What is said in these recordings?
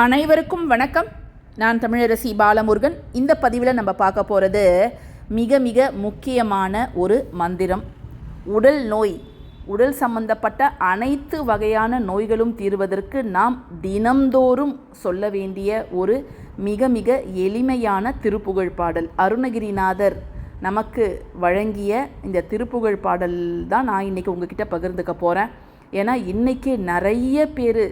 அனைவருக்கும் வணக்கம். நான் தமிழரசி பாலமுருகன். இந்த பதிவில் நம்ம பார்க்க போகிறது மிக மிக முக்கியமான ஒரு மந்திரம். உடல் நோய். உடல் சம்பந்தப்பட்ட அனைத்து வகையான நோய்களும் தீர்வதற்கு நாம் தினம்தோறும் சொல்ல வேண்டிய ஒரு மிக மிக எளிமையான திருப்புகழ் பாடல். அருணகிரிநாதர் நமக்கு வழங்கிய இந்த திருப்புகழ் பாடல் தான் நான் இன்றைக்கி உங்ககிட்ட பகிர்ந்துக்க போகிறேன் ஏன்னா இன்றைக்கி நிறைய பேர்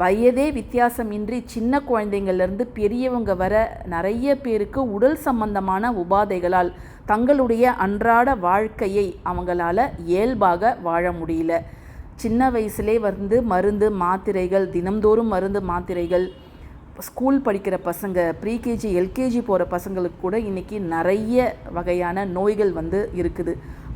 வயதே வித்தியாசமின்றி சின்ன குழந்தைங்கள்லேருந்து பெரியவங்க வர நிறைய பேருக்கு உடல் சம்பந்தமான உபாதைகளால் தங்களுடைய அன்றாட வாழ்க்கையை அவங்களால இயல்பாக வாழ முடியல. சின்ன வயசுலே வந்து மருந்து மாத்திரைகள் தினம்தோறும் மருந்து மாத்திரைகள் ஸ்கூல் படிக்கிற பசங்க ப்ரீகேஜி எல்கேஜி போகிற பசங்களுக்கு கூட இன்றைக்கி நிறைய வகையான நோய்கள் வந்து இருக்குது.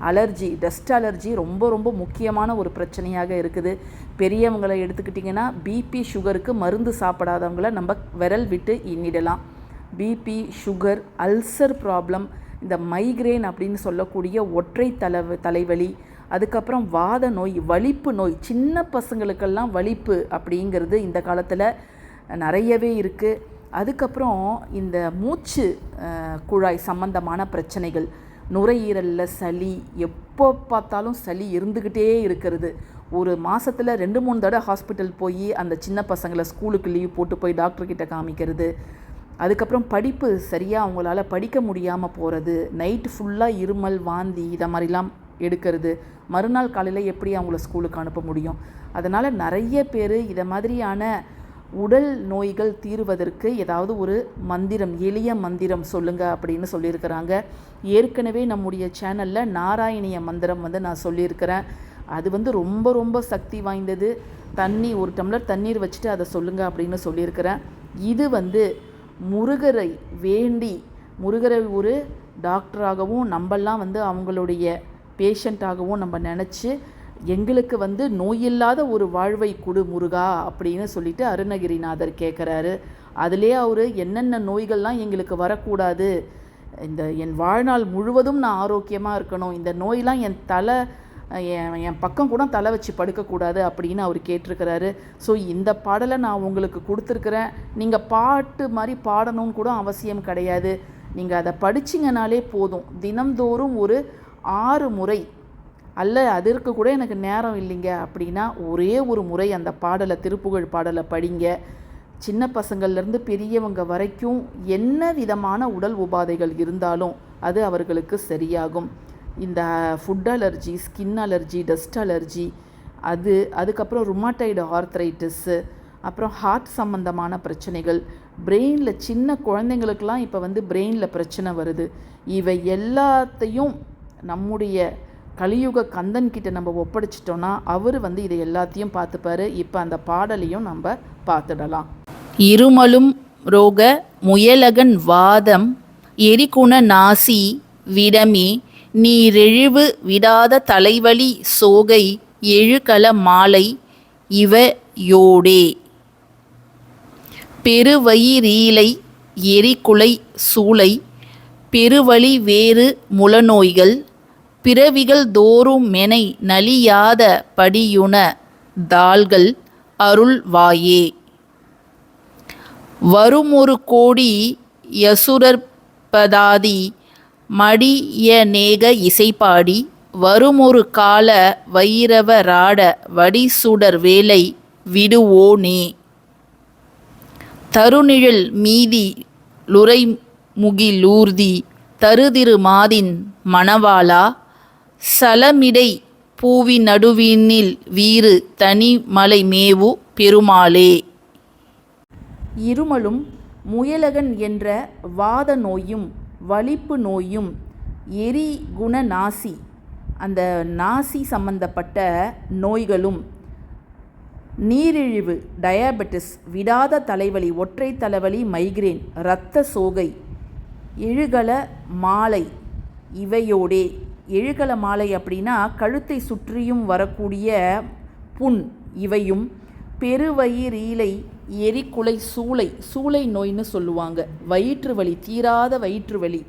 அலர்ஜி டஸ்ட் அலர்ஜி ரொம்ப ரொம்ப முக்கியமான ஒரு பிரச்சனையாக இருக்குது. பெரியவங்களை எடுத்துக்கிட்டிங்கன்னா பிபி சுகருக்கு மருந்து சாப்பிடாதவங்கள நம்ம விரல் விட்டு எண்ணிடலாம். பிபி சுகர் அல்சர் ப்ராப்ளம் இந்த மைக்ரேன் அப்படின்னு சொல்லக்கூடிய ஒற்றை தலை தலைவலி அதுக்கப்புறம் வாத நோய் வலிப்பு நோய் சின்ன பசங்களுக்கெல்லாம் வலிப்பு அப்படிங்கிறது இந்த காலத்தில் நிறையவே இருக்குது அதுக்கப்புறம் இந்த மூச்சு குழாய் சம்பந்தமான பிரச்சனைகள். நுரையீரலில் சளி எப்போ பார்த்தாலும் சளி இருந்துக்கிட்டே இருக்கிறது. ஒரு மாதத்தில் ரெண்டு மூணு தடவை ஹாஸ்பிட்டல் போய் அந்த சின்ன பசங்களை ஸ்கூலுக்கு லீவ் போட்டு போய் டாக்டர்கிட்ட காமிக்கிறது. அதுக்கப்புறம் படிப்பு சரியாக அவங்களால படிக்க முடியாமல் போகிறது நைட்டு ஃபுல்லாக இருமல் வாந்தி இதை மாதிரிலாம் எடுக்கிறது. மறுநாள் காலையில் எப்படி அவங்கள ஸ்கூலுக்கு அனுப்ப முடியும்? அதனால் நிறைய பேர் இதை மாதிரியான உடல் நோய்கள் தீர்வதற்கு ஏதாவது ஒரு மந்திரம் எளிய மந்திரம் சொல்லுங்க அப்படின்னு சொல்லியிருக்கிறாங்க. ஏற்கனவே நம்முடைய சேனலில் நாராயணிய மந்திரம் வந்து நான் சொல்லியிருக்கிறேன். அது வந்து ரொம்ப ரொம்ப சக்தி வாய்ந்தது. தண்ணி ஒரு டம்ளர் தண்ணீர் வச்சுட்டு அதை சொல்லுங்க அப்படின்னு சொல்லியிருக்கிறேன். இது வந்து முருகரை வேண்டி முருகரை ஒரு டாக்டராகவும் நம்மெல்லாம் வந்து அவங்களுடைய பேஷண்ட்டாகவும் நம்ம நினச்சி எங்களுக்கு வந்து நோயில்லாத ஒரு வாழ்வை கொடு முருகா அப்படின்னு சொல்லிட்டு அருணகிரிநாதர் கேட்குறாரு அதிலே அவர் என்னென்ன நோய்கள்லாம் எங்களுக்கு வரக்கூடாது இந்த என் வாழ்நாள் முழுவதும் நான் ஆரோக்கியமாக இருக்கணும் இந்த நோயெலாம் என் தலை என் என் பக்கம் கூட தலை வச்சு படுக்கக்கூடாது அப்படின்னு அவர் கேட்டிருக்கிறாரு. ஸோ இந்த பாடலை நான் உங்களுக்கு கொடுத்துருக்குறேன். நீங்கள் பாட்டு மாதிரி பாடணும்னு கூட அவசியம் கிடையாது. நீங்கள் அதை படிச்சிங்கனாலே போதும். தினம்தோறும் ஒரு ஆறு முறை அல்ல அதற்கு கூட எனக்கு நேரம் இல்லைங்க. அப்படின்னா ஒரே ஒரு முறை அந்த பாடலை திருப்புகழ் பாடலை படிங்க. சின்ன பசங்கள்லேருந்து பெரியவங்க வரைக்கும் என்ன விதமான உடல் உபாதைகள் இருந்தாலும் அது அவர்களுக்கு சரியாகும். இந்த food allergy skin allergy dust allergy அது அதுக்கப்புறம் ருமாட்டைடு ஆர்த்ரைட்டிஸு அப்புறம் ஹார்ட் சம்மந்தமான பிரச்சனைகள். பிரெயினில் சின்ன குழந்தைங்களுக்கெல்லாம் இப்போ வந்து பிரெயினில் பிரச்சனை வருது. இவை எல்லாத்தையும் நம்முடைய கலியுக கந்தன் கிட்ட நம்ம ஒப்படைச்சிட்டோன்னா அவர் வந்து இதை எல்லாத்தையும் பார்த்துப்பாரு. இப்போ அந்த பாடலையும் நம்ம பார்த்துடலாம். இருமலும் ரோக முயலகன் வாதம் எரிகுண நாசி விடமி நீரெழிவு விடாத தலைவலி சோகை எழுகல மாலை இவையோடே. பெருவயிரீலை எரிகுலை சூளை பெருவழி வேறு முலநோய்கள் பிறவிகள் தோறும் மெனை நலியாத படியுண தாள்கள் அருள்வாயே. வருமொரு கோடி யசுரற்பதாதி மடியநேக இசைப்பாடி வருமொரு கால வைரவராட வடிசுடர் வேலை விடுவோனே. தருநிழல் மீதி லுரை முகிலூர்தி தருதிரு மாதின் மணவாளா சலமிடை பூவி நடுவினில் வீறு தனி மலை மேவு பெருமாளே. இருமலும் முயலகன் என்ற வாத நோயும் வலிப்பு நோயும் எரி குண நாசி. அந்த நாசி சம்பந்தப்பட்ட நோய்களும் நீரிழிவு டயாபெட்டிஸ் விடாத தலைவலி ஒற்றை தலைவலி மைக்ரேன் இரத்த சோகை எழுகல மாலை இவையோடே. எழுகல மாலை அப்படின்னா கழுத்தை சுற்றியும் வரக்கூடிய புண் இவையும் பெருவயிறீலை எரிக்குலை சூளை சூளை நோய்னு சொல்லுவாங்க. வயிற்று வலி தீராத வயிற்று வலி.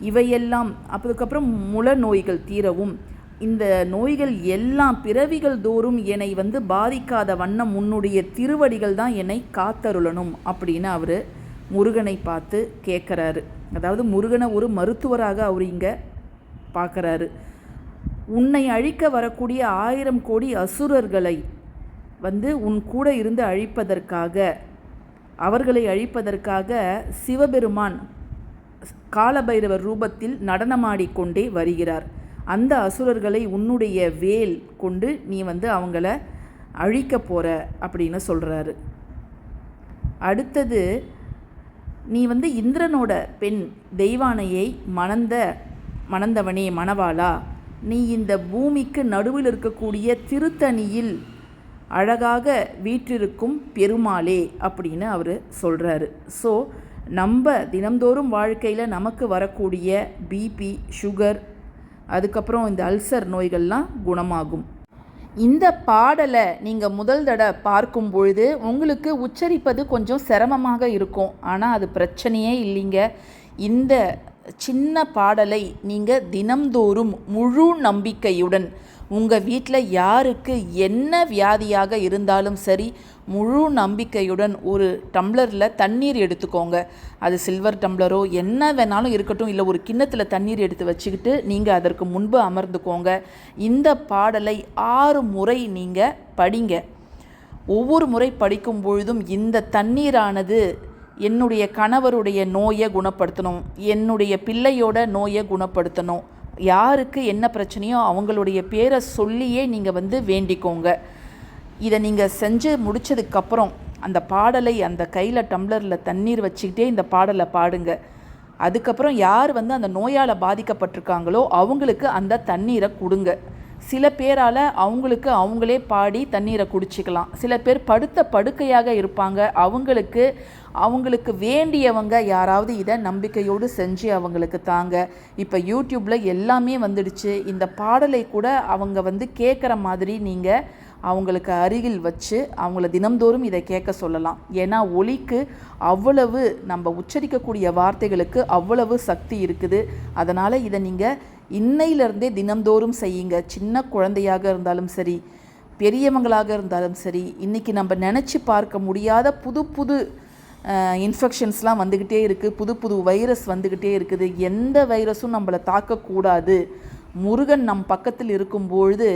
இவையெல்லாம் அதுக்கப்புறம் முள நோய்கள் தீரவும். இந்த நோய்கள் எல்லாம் பிறவிகள் தோறும் என்னை வந்து பாதிக்காத வண்ணம் உன்னுடைய திருவடிகள் தான் என்னை காத்தருளணும் அப்படின்னு அவர் முருகனை பார்த்து கேட்குறாரு. அதாவது முருகனை ஒரு மருத்துவராக அவர் இங்கே பார்க்குறாரு. உன்னை அழிக்க வரக்கூடிய ஆயிரம் கோடி அசுரர்களை வந்து உன் கூட இருந்து அழிப்பதற்காக அவர்களை அழிப்பதற்காக சிவபெருமான் காலபைரவர் ரூபத்தில் நடனமாடிக்கொண்டே வருகிறார். அந்த அசுரர்களை உன்னுடைய வேல் கொண்டு நீ வந்து அவங்கள அழிக்க போகிற அப்படின்னு சொல்கிறாரு அடுத்தது நீ வந்து இந்திரனோட பெண் தெய்வானையை மணந்த மணந்தவனே மணவாளா? நீ இந்த பூமிக்கு நடுவில் இருக்கக்கூடிய திருத்தணியில் அழகாக வீற்றிருக்கும் பெருமாளே அப்படின்னு அவர் சொல்கிறாரு ஸோ நம்ம தினம்தோறும் வாழ்க்கையில் நமக்கு வரக்கூடிய பிபி சுகர் அதுக்கப்புறம் இந்த அல்சர் நோய்கள்லாம் குணமாகும். இந்த பாடலை நீங்கள் முதல் தடவை பார்க்கும் பொழுது உங்களுக்கு உச்சரிப்பது கொஞ்சம் சிரமமாக இருக்கும். ஆனால் அது பிரச்சனையே இல்லைங்க. இந்த சின்ன பாடலை நீங்கள் தினம்தோறும் முழு நம்பிக்கையுடன் உங்கள் வீட்டில் யாருக்கு என்ன வியாதியாக இருந்தாலும் சரி முழு நம்பிக்கையுடன் ஒரு டம்ளரில் தண்ணீர் எடுத்துக்கோங்க. அது சில்வர் டம்ளரோ என்ன வேணாலும் இருக்கட்டும் இல்லை ஒரு கிண்ணத்தில் தண்ணீர் எடுத்து வச்சுக்கிட்டு நீங்கள் அதற்கு முன்பு அமர்ந்துக்கோங்க. இந்த பாடலை ஆறு முறை நீங்கள் படிங்க. ஒவ்வொரு முறை படிக்கும் பொழுதும் இந்த தண்ணீரானது என்னுடைய கணவருடைய நோயை குணப்படுத்தணும் என்னுடைய பிள்ளையோட நோயை குணப்படுத்தணும். யாருக்கு என்ன பிரச்சனையோ அவங்களுடைய பேரை சொல்லியே நீங்கள் வந்து வேண்டிக்கோங்க. இதை நீங்கள் செஞ்சு முடித்ததுக்கப்புறம் அந்த பாடலை அந்த கையில் டம்ளரில் தண்ணீர் வச்சுக்கிட்டே இந்த பாடலை பாடுங்க. அதுக்கப்புறம் யார் வந்து அந்த நோயால் பாதிக்கப்பட்டிருக்காங்களோ அவங்களுக்கு அந்த தண்ணீரை கொடுங்க. சில பேரால் அவங்களுக்கு அவங்களே பாடி தண்ணீரை குடிச்சிக்கலாம். சில பேர் படுத்த படுக்கையாக இருப்பாங்க. அவங்களுக்கு அவங்களுக்கு வேண்டியவங்க யாராவது இதை நம்பிக்கையோடு செஞ்சு அவங்களுக்கு தாங்க. இப்போ யூடியூப்பில் எல்லாமே வந்துடுச்சு. இந்த பாடலை கூட அவங்க வந்து கேட்குற மாதிரி நீங்கள் அவங்களுக்கு அருகில் வச்சு அவங்கள தினம்தோறும் இதை கேட்க சொல்லலாம். ஏன்னா ஒலிக்கு அவ்வளவு நம்ம உச்சரிக்கக்கூடிய வார்த்தைகளுக்கு அவ்வளவு சக்தி இருக்குது. அதனால் இதை நீங்கள் இன்னையிலிருந்தே தினம்தோறும் செய்யுங்க. சின்ன குழந்தையாக இருந்தாலும் சரி பெரியவங்களாக இருந்தாலும் சரி இன்றைக்கி நம்ம நினச்சி பார்க்க முடியாத புது புது இன்ஃபெக்ஷன்ஸ்லாம் வந்துக்கிட்டே இருக்குது புது புது வைரஸ் வந்துக்கிட்டே இருக்குது. எந்த வைரஸும் நம்மளை தாக்கக்கூடாது. முருகன் நம் பக்கத்தில் இருக்கும்பொழுது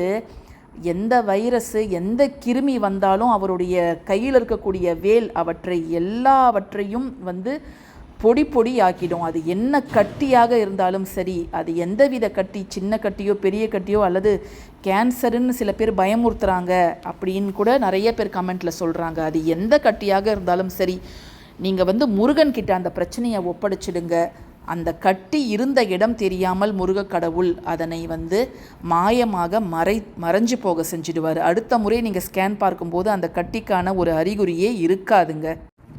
எந்த வைரஸு எந்த கிருமி வந்தாலும் அவருடைய கையில் இருக்கக்கூடிய வேல் அவற்றை எல்லாவற்றையும் வந்து பொடி பொடி ஆக்கிடும் அது என்ன கட்டியாக இருந்தாலும் சரி அது எந்தவித கட்டி சின்ன கட்டியோ பெரிய கட்டியோ அல்லது கேன்சருன்னு சில பேர் பயமுறுத்துகிறாங்க அப்படின்னு கூட நிறைய பேர் கமெண்ட்டில் சொல்கிறாங்க அது எந்த கட்டியாக இருந்தாலும் சரி நீங்கள் வந்து முருகன்கிட்ட அந்த பிரச்சனையை ஒப்படைச்சிடுங்க. அந்த கட்டி இருந்த இடம் தெரியாமல் முருகக் கடவுள் அதனை வந்து மாயமாக மறை மறைஞ்சு போக செஞ்சிடுவார். அடுத்த முறை நீங்கள் ஸ்கேன் பார்க்கும்போது அந்த கட்டிக்கான ஒரு அறிகுறியே இருக்காதுங்க.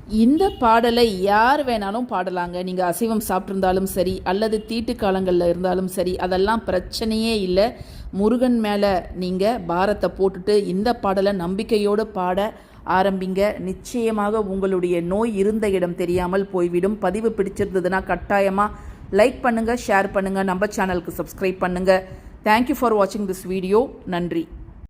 இந்த பாடலை யார் வேணாலும் பாடலாங்க. நீங்கள் அசைவம் சாப்பிட்ருந்தாலும் சரி அல்லது தீட்டு காலங்களில் இருந்தாலும் சரி அதெல்லாம் பிரச்சனையே இல்லை. முருகன் மேலே நீங்கள் பாரத்தை போட்டுட்டு இந்த பாடலை நம்பிக்கையோடு பாட ஆரம்பிங்க. நிச்சயமாக உங்களுடைய நோய் இருந்த இடம் தெரியாமல் போய்விடும். பதிவு பிடிச்சிருந்ததுன்னா கட்டாயமாக லைக் பண்ணுங்கள் ஷேர் பண்ணுங்கள் நம்ம சேனலுக்கு சப்ஸ்கிரைப் பண்ணுங்கள் தேங்க்யூ ஃபார் வாட்சிங் திஸ் வீடியோ நன்றி.